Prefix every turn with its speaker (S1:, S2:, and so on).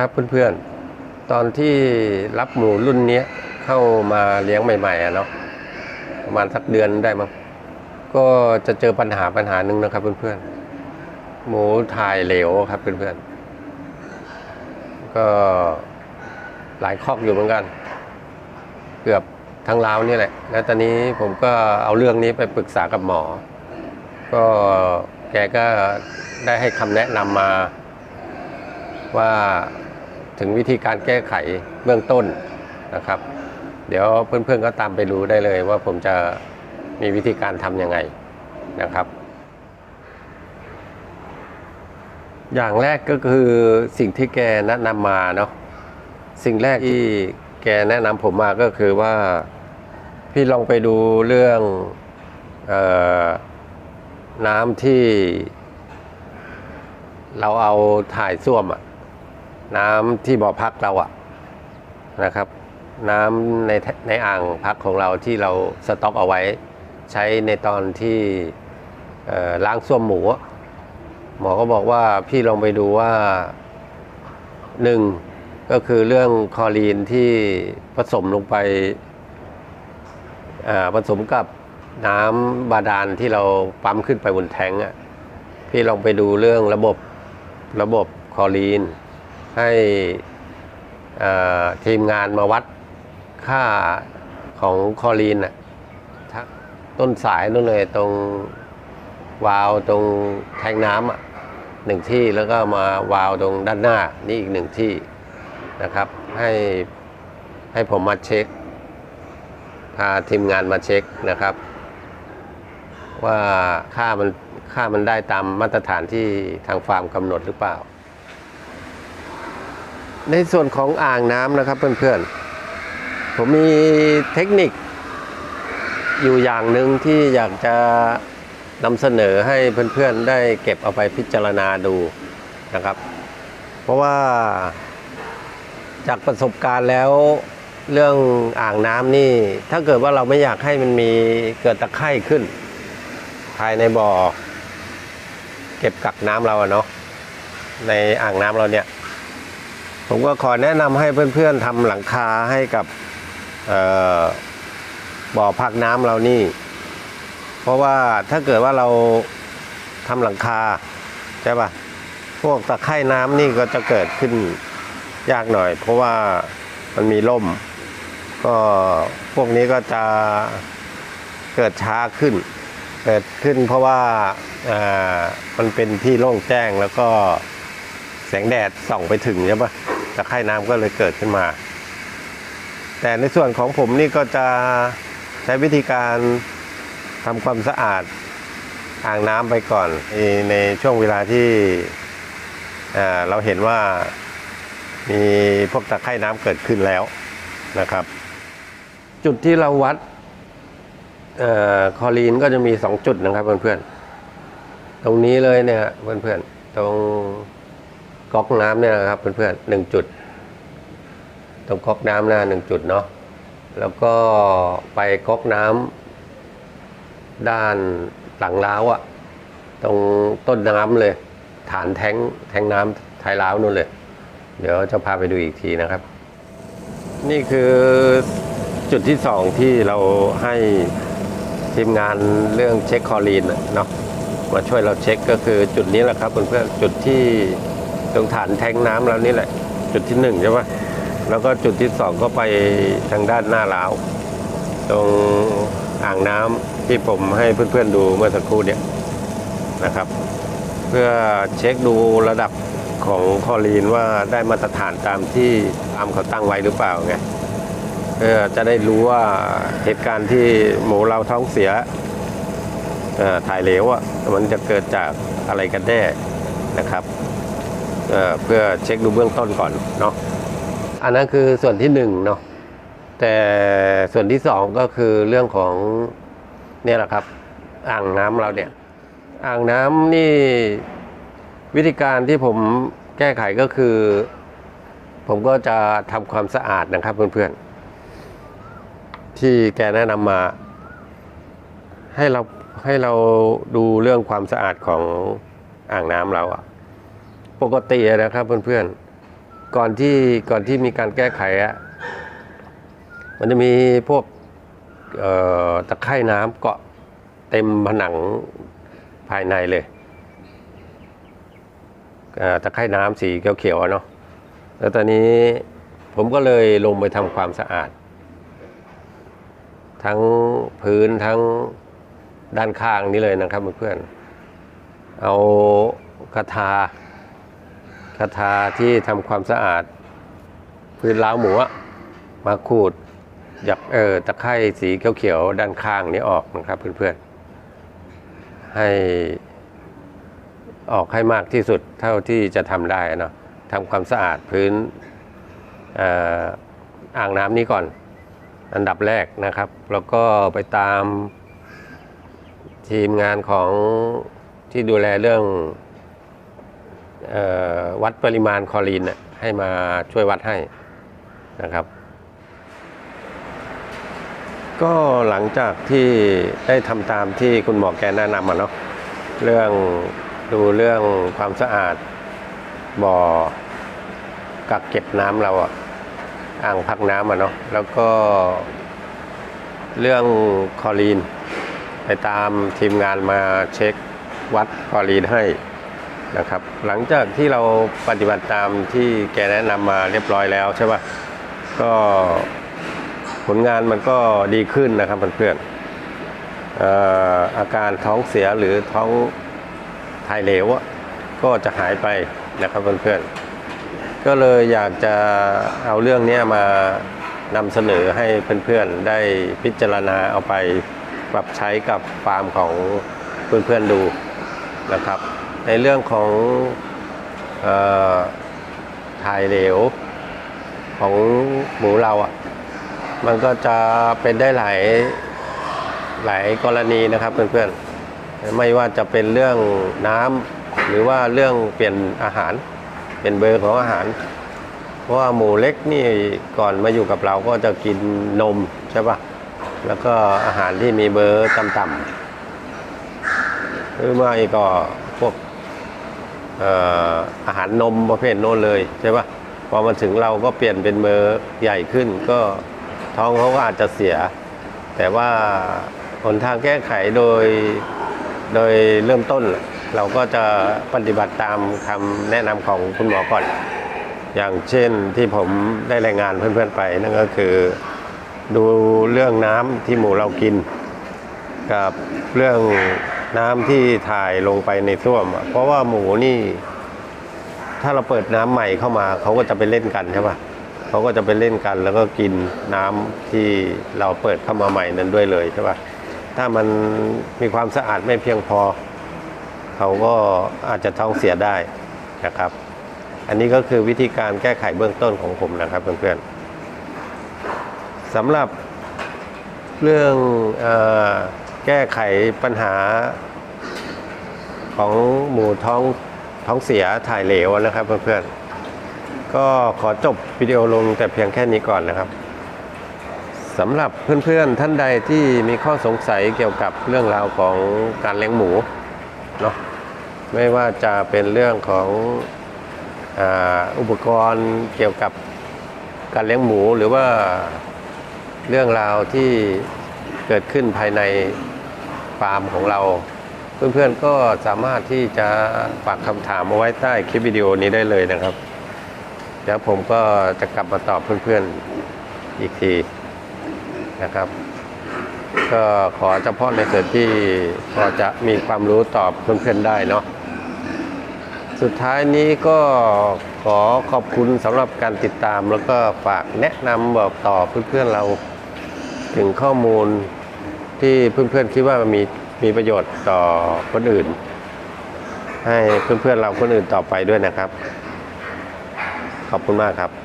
S1: ครับเพื่อนๆ ตอนที่รับหมูรุ่นนี้เข้ามาเลี้ยงใหม่ๆอะเนาะประมาณสักเดือนได้มั้งก็จะเจอปัญหาปัญหาหนึ่งนะครับเพื่อนๆ หมูถ่ายเหลวครับเพื่อนๆ ก็หลายคอกอยู่เหมือนกัน เกือบทั้งราวนี่แหละ แล้วตอนนี้ผมก็เอาเรื่องนี้ไปปรึกษากับหมอ ก็แกก็ได้ให้คำแนะนำมาว่า ถึงวิธีการแก้ไขเบื้องต้นนะครับ เดี๋ยวเพื่อนๆก็ตามไปดูได้เลยว่าผมจะมีวิธีการทำยังไงนะครับ อย่างแรกก็คือสิ่งที่แกแนะนำมาเนาะสิ่งแรกที่แกแนะนำผมมาก็คือว่าพี่ลองไปดูเรื่องออน้ำที่เราเอาถ่ายส้วมอะ น้ำที่บ่อพักเราอะนะครับ น้ำในในอ่างพักของเราที่เราสต็อกเอาไว้ ใช้ในตอนที่ล้างส้วมหมูหมอก็บอกว่าพี่ลองไปดูว่าหนึ่งก็คือเรื่องคอรีนที่ผสมลงไปผสมกับน้ำบาดาลที่เราปั๊มขึ้นไปบนแทงอะพี่ลองไปดูเรื่องระบบระบบคอรีน ให้ทีมงานมาวัดค่าของคอรีนน่ะทักต้นสายนู่นเลยตรงวาล์วตรงแทงน้ำอะหนึ่งที่แล้วก็มาวาล์วตรงด้านหน้านี่อีกหนึ่งที่นะครับ ให้ให้ผมมาเช็ค พาทีมงานมาเช็คนะครับ ว่าค่ามันค่ามันได้ตามมาตรฐานที่ทางฟาร์มกำหนดหรือเปล่า ในส่วนของอ่างน้ำนะครับเพื่อนๆ ผมมีเทคนิค อยู่อย่างหนึ่งที่อยากจะนำเสนอให้เพื่อนๆได้เก็บเอาไปพิจารณาดูนะครับ เพราะว่าจากประสบการณ์แล้วเรื่องอ่างน้ำนี่ ถ้าเกิดว่าเราไม่อยากให้มันมีเกิดตะไคร่ขึ้น ภายในบ่อ เก็บกักน้ำเราเนาะในอ่างน้ำเราเนี่ย ผมก็ขอแนะนำให้เพื่อนๆทำหลังคาให้กับบ่อพักน้ำเรานี่ เพราะว่าถ้าเกิดว่าเราทำหลังคาใช่ปะพวกตะไคร่น้ำนี่ก็จะเกิดขึ้นยากหน่อย เพราะว่ามันมีร่ม ก็พวกนี้ก็จะเกิดช้าขึ้น เกิดขึ้นเพราะว่าอ่ามันเป็นที่โล่งแจ้งแล้วก็แสงแดดส่องไปถึงใช่ปะ ตะไคร่น้ำก็เลยเกิดขึ้นมา แต่ในส่วนของผมนี่ก็จะใช้วิธีการทำความสะอาดอ่างน้ำไปก่อนในในช่วงเวลาที่เราเห็นว่ามีพวกตะไคร่น้ำเกิดขึ้นแล้วนะครับ จุดที่เราวัดออคลอรีนก็จะมีสองจุดนะครับเพื่อนๆ ตรงนี้เลยเนี่ยเพื่อนๆ ตรง ก๊อกน้ำเนี่ยนะครับเพื่อนๆหนึ่งจุด ตรงก๊อกน้ำหน้าหนึ่งจุดเนาะแล้วก็ไปก๊อกน้ำด้านหลังล้าวอะตรงต้นน้ำเลย ฐานแทงแทงน้ำท้ายล้าวนู่นเลย เดี๋ยวจะพาไปดูอีกทีนะครับ นี่คือจุดที่สองที่เราให้ทีมงานเรื่องเช็คคอรีนเนาะมาช่วยเราเช็คก็คือจุดนี้แหละครับเพื่อนๆจุดที่ ตรงฐานแทงน้ำเรานี่แหละ จุดที่หนึ่งใช่ปะแล้วก็จุดที่สองก็ไปทางด้านหน้าล้าว ตรงอ่างน้ำที่ผมให้เพื่อนๆดูเมื่อสักครู่เนี่ยนะครับ เพื่อเช็คดูระดับของคอรีนว่าได้มาตรฐานตามที่ตามเขาตั้งไว้หรือเปล่าไงเพื่อจะได้รู้ว่าเหตุการณ์ที่หมูเราท้องเสียอ่อถ่ายเหลวอะมันจะเกิดจากอะไรกันแน่นะครับ เพื่อเช็คดูเบื้องต้นก่อนเนาะอันนั้นคือส่วนที่หนึ่งเนาะแต่ส่วนที่สองก็คือเรื่องของเนี่ยแหละครับอ่างน้ำเราเนี่ยอ่างน้ำนี่วิธีการที่ผมแก้ไขก็คือ ผมก็จะทำความสะอาดนะครับเพื่อนๆ ที่แกแนะนำมา ให้เราให้เราดูเรื่องความสะอาดของอ่างน้ำเราอะ ปกตินะครับเพื่อนๆ ก่อนที่ก่อนที่มีการแก้ไขอะมันจะมีพวกตะไคร่น้ำเกาะเต็มผนังภายในเลยเตะไคร่น้ำสีเขียวๆเนาะแล้วตอนนี้ผมก็เลยลงไปทำความสะอาด ทั้งพื้นทั้งด้านข้างนี้เลยนะครับเพื่อนๆเอากระทา คาถาที่ทำความสะอาด พื้นล้าวหมูมาขูดหยักเออตะไคร่สีเขียวๆด้านข้างนี้ออกนะครับเพื่อนๆให้ออกให้มากที่สุดเท่าที่จะทำได้เนาะทำความสะอาดพื้นอ่ออ่างน้ำนี้ก่อน อันดับแรกนะครับ แล้วก็ไปตามทีมงานของที่ดูแลเรื่อง วัดปริมาณคอรีนน่ะให้มาช่วยวัดให้นะครับ ก็หลังจากที่ได้ทำตามที่คุณหมอแกแนะนำมาเนาะเรื่องดูเรื่องความสะอาดบ่อกักเก็บน้ำเราอะอ่างพักน้ำอะเนาะแล้วก็เรื่องคอรีน ไปตามทีมงานมาเช็ควัดคอรีนให้ นะครับ หลังจากที่เราปฏิบัติตามที่แกแนะนำมาเรียบร้อยแล้วใช่ปะก็ผลงานมันก็ดีขึ้นนะครับเพื่อนๆเอ่ออาการท้องเสียหรือท้องถ่ายเหลวก็จะหายไปนะครับเพื่อนๆก็เลยอยากจะเอาเรื่องนี้มานำเสนอให้เพื่อนๆได้พิจารณาเอาไปปรับใช้กับฟาร์มของเพื่อนๆดูนะครับ ในเรื่องของออถ่ายเหลวของหมูเราอะ มันก็จะเป็นได้หลายหลายกรณีนะครับเพื่อนๆ ไม่ว่าจะเป็นเรื่องน้ำหรือว่าเรื่องเปลี่ยนอาหาร เป็นเบอร์ของอาหาร เพราะว่าหมูเล็กนี่ก่อนมาอยู่กับเราก็จะกินนมใช่ปะแล้วก็อาหารที่มีเบอร์ต่ำๆหรือไม่ก็พวกเอาหารนมประเภทโน้นเลยใช่ปะพอมาถึงเราก็เปลี่ยนเป็นเบอใหญ่ขึ้น ก็ท้องเขาก็อาจจะเสีย แต่ว่าหนทางแก้ไขโดยโดยเริ่มต้น เราก็จะปฏิบัติตามคำแนะนำของคุณหมอก่อน อย่างเช่นที่ผมได้รายงานเพื่อนๆไปนั่นก็คือดูเรื่องน้ำที่หมูเรากิน กับเรื่อง น้ำที่ถ่ายลงไปในส้วม เพราะว่าหมูนี่ ถ้าเราเปิดน้ำใหม่เข้ามา เขาก็จะไปเล่นกันใช่ปะเขาก็จะไปเล่นกัน แล้วก็กินน้ำที่เราเปิดเข้ามาใหม่นั้นด้วยเลยใช่ปะถ้ามันมีความสะอาดไม่เพียงพอ เขาก็อาจจะท้องเสียได้นะครับ อันนี้ก็คือวิธีการแก้ไขเบื้องต้นของผมนะครับเพื่อนๆสำหรับเรื่องอ แก้ไขปัญหาของหมูท้องท้องเสียถ่ายเหลวนะครับเพื่อนๆ ก็ขอจบวิดีโอลงแต่เพียงแค่นี้ก่อนนะครับสำหรับเพื่อนๆท่านใดที่มีข้อสงสัยเกี่ยวกับเรื่องราวของการเลี้ยงหมูเนาะไม่ว่าจะเป็นเรื่องของออุปกรณ์เกี่ยวกับการเลี้ยงหมูหรือว่าเรื่องราวที่เกิดขึ้นภายในาร์มของเรา เพื่อนๆก็สามารถที่จะฝากคำถามมาไว้ใต้คลิปวิดีโอนี้ได้เลยนะครับเดี๋ยวผมก็จะกลับมาตอบเพื่อนๆอีกทีนะครับ ก็ขอเฉพาะในส่วนที่พอจะมีความรู้ตอบเพื่อนๆได้เนาะสุดท้ายนี้ก็ขอขอบคุณสำหรับการติดตามแล้วก็ฝากแนะนำบอกต่อเพื่อนๆเราถึงข้อมูล ที่เพื่อนๆคิดว่ามีมีประโยชน์ต่อคนอื่น ให้เพื่อนๆเราคนอื่นต่อไปด้วยนะครับ ขอบคุณมากครับ